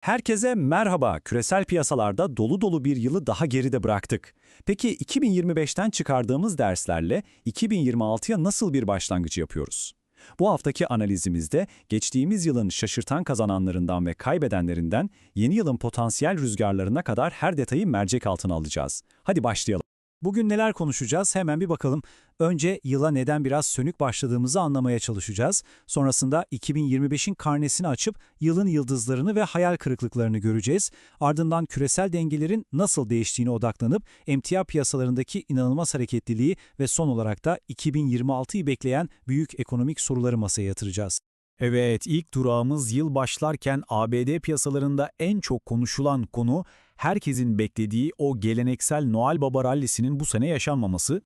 Herkese merhaba. Küresel piyasalarda dolu dolu bir yılı daha geride bıraktık. Peki 2025'ten çıkardığımız derslerle 2026'ya nasıl bir başlangıç yapıyoruz? Bu haftaki analizimizde geçtiğimiz yılın şaşırtan kazananlarından ve kaybedenlerinden yeni yılın potansiyel rüzgarlarına kadar her detayı mercek altına alacağız. Hadi başlayalım. Bugün neler konuşacağız hemen bir bakalım. Önce yıla neden biraz sönük başladığımızı anlamaya çalışacağız. Sonrasında 2025'in karnesini açıp yılın yıldızlarını ve hayal kırıklıklarını göreceğiz. Ardından küresel dengelerin nasıl değiştiğine odaklanıp emtia piyasalarındaki inanılmaz hareketliliği ve son olarak da 2026'yı bekleyen büyük ekonomik soruları masaya yatıracağız. Evet, ilk durağımız yıl başlarken ABD piyasalarında en çok konuşulan konu herkesin beklediği o geleneksel Noel Baba rallisinin bu sene yaşanmaması.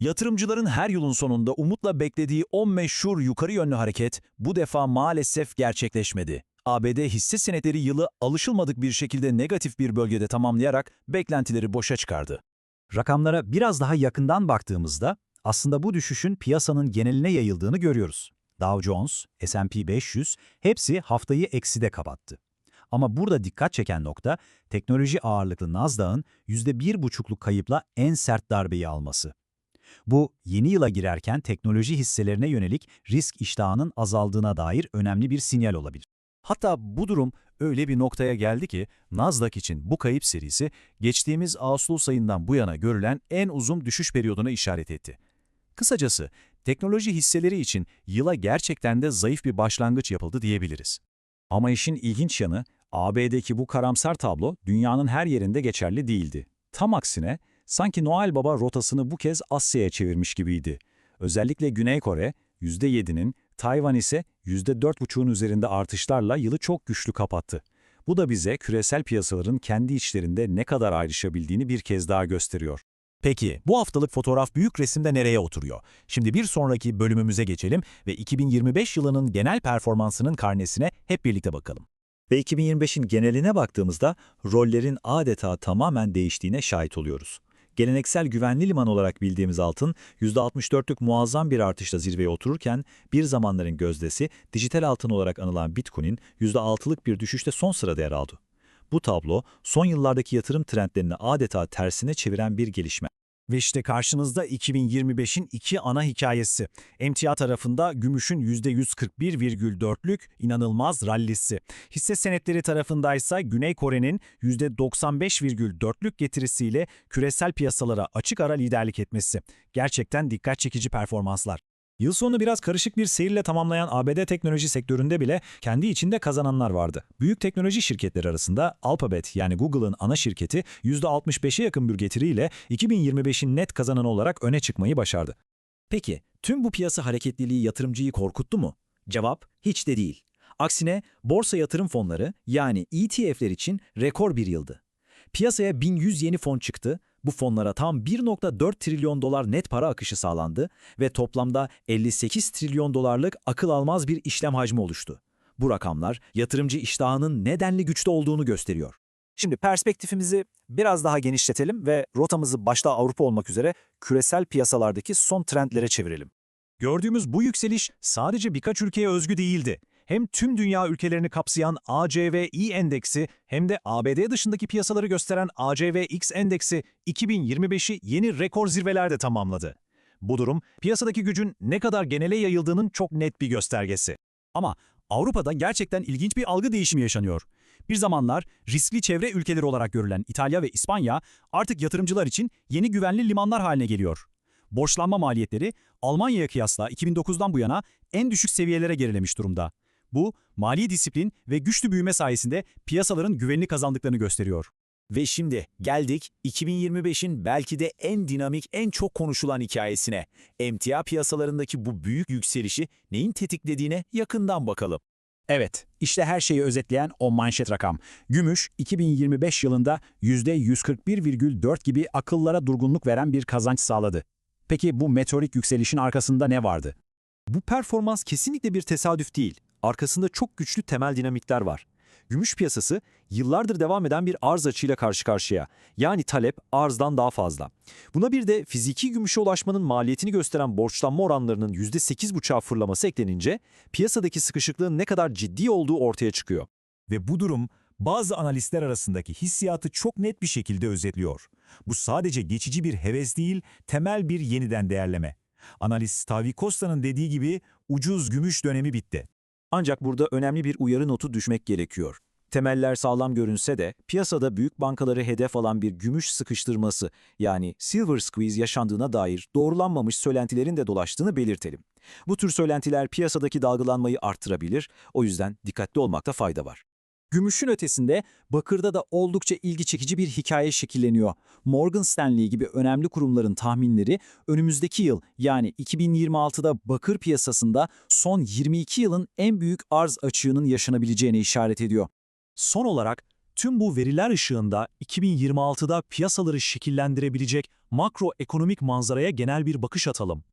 Yatırımcıların her yılın sonunda umutla beklediği o meşhur yukarı yönlü hareket bu defa maalesef gerçekleşmedi. ABD hisse senetleri yılı alışılmadık bir şekilde negatif bir bölgede tamamlayarak beklentileri boşa çıkardı. Rakamlara biraz daha yakından baktığımızda aslında bu düşüşün piyasanın geneline yayıldığını görüyoruz. Dow Jones, S&P 500 hepsi haftayı ekside kapattı. Ama burada dikkat çeken nokta teknoloji ağırlıklı Nasdaq'ın %1,5'luk kayıpla en sert darbeyi alması. Bu yeni yıla girerken teknoloji hisselerine yönelik risk iştahının azaldığına dair önemli bir sinyal olabilir. Hatta bu durum öyle bir noktaya geldi ki Nasdaq için bu kayıp serisi geçtiğimiz Ağustos ayından bu yana görülen en uzun düşüş periyoduna işaret etti. Kısacası teknoloji hisseleri için yıla gerçekten de zayıf bir başlangıç yapıldı diyebiliriz. Ama işin ilginç yanı AB'deki bu karamsar tablo dünyanın her yerinde geçerli değildi. Tam aksine sanki Noel Baba rotasını bu kez Asya'ya çevirmiş gibiydi. Özellikle Güney Kore %7'nin, Tayvan ise %4,5'un üzerinde artışlarla yılı çok güçlü kapattı. Bu da bize küresel piyasaların kendi içlerinde ne kadar ayrışabildiğini bir kez daha gösteriyor. Peki bu haftalık fotoğraf büyük resimde nereye oturuyor? Şimdi bir sonraki bölümümüze geçelim ve 2025 yılının genel performansının karnesine hep birlikte bakalım. Ve 2025'in geneline baktığımızda rollerin adeta tamamen değiştiğine şahit oluyoruz. Geleneksel güvenli liman olarak bildiğimiz altın %64'lük muazzam bir artışla zirveye otururken bir zamanların gözdesi dijital altın olarak anılan Bitcoin'in %6'lık bir düşüşte son sırada yer aldı. Bu tablo son yıllardaki yatırım trendlerini adeta tersine çeviren bir gelişme. Ve işte karşınızda 2025'in iki ana hikayesi. Emtia tarafında gümüşün %141,4'lük inanılmaz rallisi. Hisse senetleri tarafındaysa Güney Kore'nin %95,4'lük getirisiyle küresel piyasalara açık ara liderlik etmesi. Gerçekten dikkat çekici performanslar. Yıl sonu biraz karışık bir seyirle tamamlayan ABD teknoloji sektöründe bile kendi içinde kazananlar vardı. Büyük teknoloji şirketleri arasında Alphabet yani Google'ın ana şirketi %65'e yakın bir getiriyle 2025'in net kazananı olarak öne çıkmayı başardı. Peki, tüm bu piyasa hareketliliği yatırımcıyı korkuttu mu? Cevap, hiç de değil. Aksine borsa yatırım fonları yani ETF'ler için rekor bir yıldı. Piyasaya 1100 yeni fon çıktı, bu fonlara tam 1.4 trilyon dolar net para akışı sağlandı ve toplamda 58 trilyon dolarlık akıl almaz bir işlem hacmi oluştu. Bu rakamlar yatırımcı iştahının nedenli güçlü olduğunu gösteriyor. Şimdi perspektifimizi biraz daha genişletelim ve rotamızı başta Avrupa olmak üzere küresel piyasalardaki son trendlere çevirelim. Gördüğümüz bu yükseliş sadece birkaç ülkeye özgü değildi. Hem tüm dünya ülkelerini kapsayan ACVI endeksi hem de ABD dışındaki piyasaları gösteren ACVX endeksi 2025'i yeni rekor zirvelerde tamamladı. Bu durum piyasadaki gücün ne kadar genele yayıldığının çok net bir göstergesi. Ama Avrupa'da gerçekten ilginç bir algı değişimi yaşanıyor. Bir zamanlar riskli çevre ülkeleri olarak görülen İtalya ve İspanya artık yatırımcılar için yeni güvenli limanlar haline geliyor. Borçlanma maliyetleri Almanya'ya kıyasla 2009'dan bu yana en düşük seviyelere gerilemiş durumda. Bu, mali disiplin ve güçlü büyüme sayesinde piyasaların güvenini kazandıklarını gösteriyor. Ve şimdi geldik 2025'in belki de en dinamik, en çok konuşulan hikayesine. Emtia piyasalarındaki bu büyük yükselişi neyin tetiklediğine yakından bakalım. Evet, işte her şeyi özetleyen o manşet rakam. Gümüş, 2025 yılında %141,4 gibi akıllara durgunluk veren bir kazanç sağladı. Peki bu meteorik yükselişin arkasında ne vardı? Bu performans kesinlikle bir tesadüf değil. Arkasında çok güçlü temel dinamikler var. Gümüş piyasası yıllardır devam eden bir arz açığıyla karşı karşıya. Yani talep arzdan daha fazla. Buna bir de fiziki gümüşe ulaşmanın maliyetini gösteren borçlanma oranlarının %8,5'a fırlaması eklenince piyasadaki sıkışıklığın ne kadar ciddi olduğu ortaya çıkıyor. Ve bu durum bazı analistler arasındaki hissiyatı çok net bir şekilde özetliyor. Bu sadece geçici bir heves değil, temel bir yeniden değerleme. Analist Tavi Costa'nın dediği gibi ucuz gümüş dönemi bitti. Ancak burada önemli bir uyarı notu düşmek gerekiyor. Temeller sağlam görünse de piyasada büyük bankaları hedef alan bir gümüş sıkıştırması yani silver squeeze yaşandığına dair doğrulanmamış söylentilerin de dolaştığını belirtelim. Bu tür söylentiler piyasadaki dalgalanmayı arttırabilir, o yüzden dikkatli olmakta fayda var. Gümüşün ötesinde bakırda da oldukça ilgi çekici bir hikaye şekilleniyor. Morgan Stanley gibi önemli kurumların tahminleri önümüzdeki yıl yani 2026'da bakır piyasasında son 22 yılın en büyük arz açığının yaşanabileceğine işaret ediyor. Son olarak tüm bu veriler ışığında 2026'da piyasaları şekillendirebilecek makroekonomik manzaraya genel bir bakış atalım.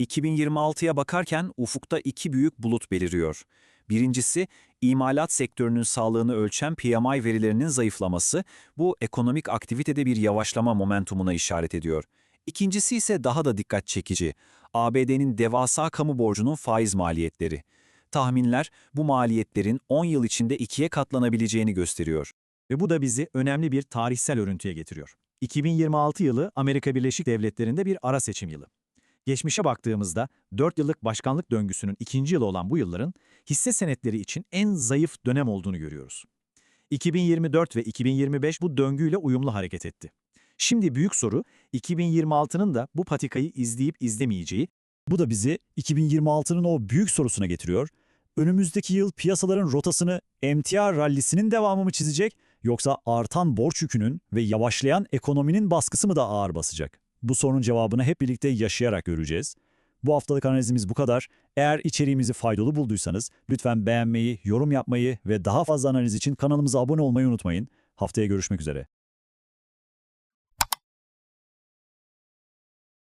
2026'ya bakarken ufukta iki büyük bulut beliriyor. Birincisi, imalat sektörünün sağlığını ölçen PMI verilerinin zayıflaması, bu ekonomik aktivitede bir yavaşlama momentumuna işaret ediyor. İkincisi ise daha da dikkat çekici, ABD'nin devasa kamu borcunun faiz maliyetleri. Tahminler bu maliyetlerin 10 yıl içinde ikiye katlanabileceğini gösteriyor. Ve bu da bizi önemli bir tarihsel örüntüye getiriyor. 2026 yılı Amerika Birleşik Devletleri'nde bir ara seçim yılı. Geçmişe baktığımızda 4 yıllık başkanlık döngüsünün ikinci yılı olan bu yılların hisse senetleri için en zayıf dönem olduğunu görüyoruz. 2024 ve 2025 bu döngüyle uyumlu hareket etti. Şimdi büyük soru 2026'nın da bu patikayı izleyip izlemeyeceği. Bu da bizi 2026'nın o büyük sorusuna getiriyor. Önümüzdeki yıl piyasaların rotasını emtia rallisinin devamı mı çizecek yoksa artan borç yükünün ve yavaşlayan ekonominin baskısı mı da ağır basacak? Bu sorunun cevabını hep birlikte yaşayarak göreceğiz. Bu haftalık analizimiz bu kadar. Eğer içeriğimizi faydalı bulduysanız lütfen beğenmeyi, yorum yapmayı ve daha fazla analiz için kanalımıza abone olmayı unutmayın. Haftaya görüşmek üzere.